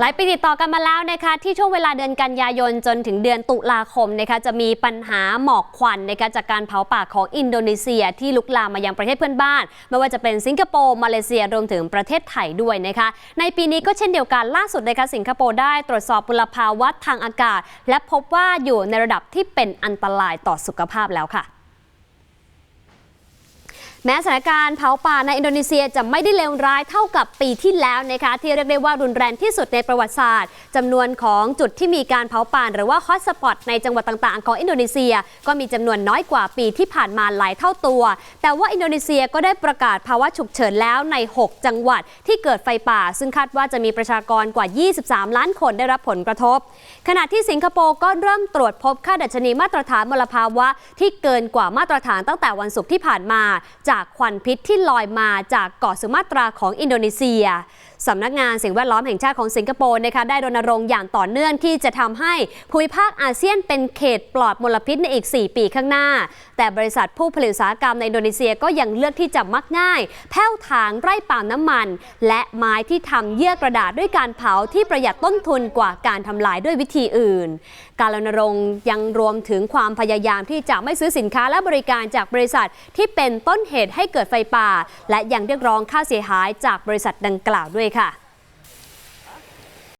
หลายปีติดต่อกันมาแล้วนะคะ ที่ช่วงเวลาเดือนกันยายนจนถึงเดือนตุลาคมนะคะจะมีปัญหาหมอกควันนะคะจากการเผาป่าของอินโดนีเซียที่ลุกลามมายังประเทศเพื่อนบ้าน ไม่ว่าจะเป็นสิงคโปร์มาเลเซียรวมถึงประเทศไทยด้วยนะคะ ในปีนี้ก็เช่นเดียวกันล่าสุดนะคะสิงคโปร์ได้ตรวจสอบมลภาวะทางอากาศ และพบว่าอยู่ในระดับที่เป็นอันตรายต่อสุขภาพแล้วค่ะ แม้สถานการณ์เผาป่าในอินโดนีเซียจะไม่ได้เลวร้ายเท่ากับปีที่แล้วนะคะที่เรียกได้ว่ารุนแรงที่สุดในประวัติศาสตร์จำนวนของจุดที่มีการเผาป่าหรือว่าฮอตสปอตในจังหวัดต่างๆ ของอินโดนีเซีย ก็มีจำนวนน้อยกว่าปีที่ผ่านมาหลายเท่าตัว แต่ว่าอินโดนีเซียก็ได้ประกาศภาวะฉุกเฉินแล้วใน 6 จังหวัดที่เกิดไฟป่า ซึ่งคาดว่าจะมีประชากรกว่า 23 ล้านคนได้รับผลกระทบ ขณะที่สิงคโปร์ก็เริ่มตรวจพบค่าดัชนีมาตรฐานมลภาวะที่เกินกว่ามาตรฐานตั้งแต่วันศุกร์ที่ผ่านมาจากควันพิษที่ลอยมาจากเกาะสุมาตราของอินโดนีเซียสำนักงานสิ่งแวดล้อมแห่งชาติของสิงคโปร์นะคะได้รณรงค์อย่างต่อเนื่องที่จะทำให้ภูมิภาคอาเซียนเป็นเขตปลอดมลพิษในอีก 4 ปีข้างหน้า แต่บริษัทผู้ผลิตอุตสาหกรรมในอินโดนีเซียก็ยังเลือกที่จะมักง่าย แผ้วถางไร่ป่าน้ำมัน และไม้ที่ทำเยื่อกระดาษด้วยการเผาที่ประหยัดต้นทุนกว่าการทำลายด้วยวิธีอื่น การรณรงค์ยังรวมถึงความพยายามที่จะไม่ซื้อสินค้าและบริการจากบริษัทที่เป็นต้นเหตุตุให้เกิดไฟป่า และยังเรียกร้องค่าเสียหายจากบริษัทดังกล่าวด้วยค่ะ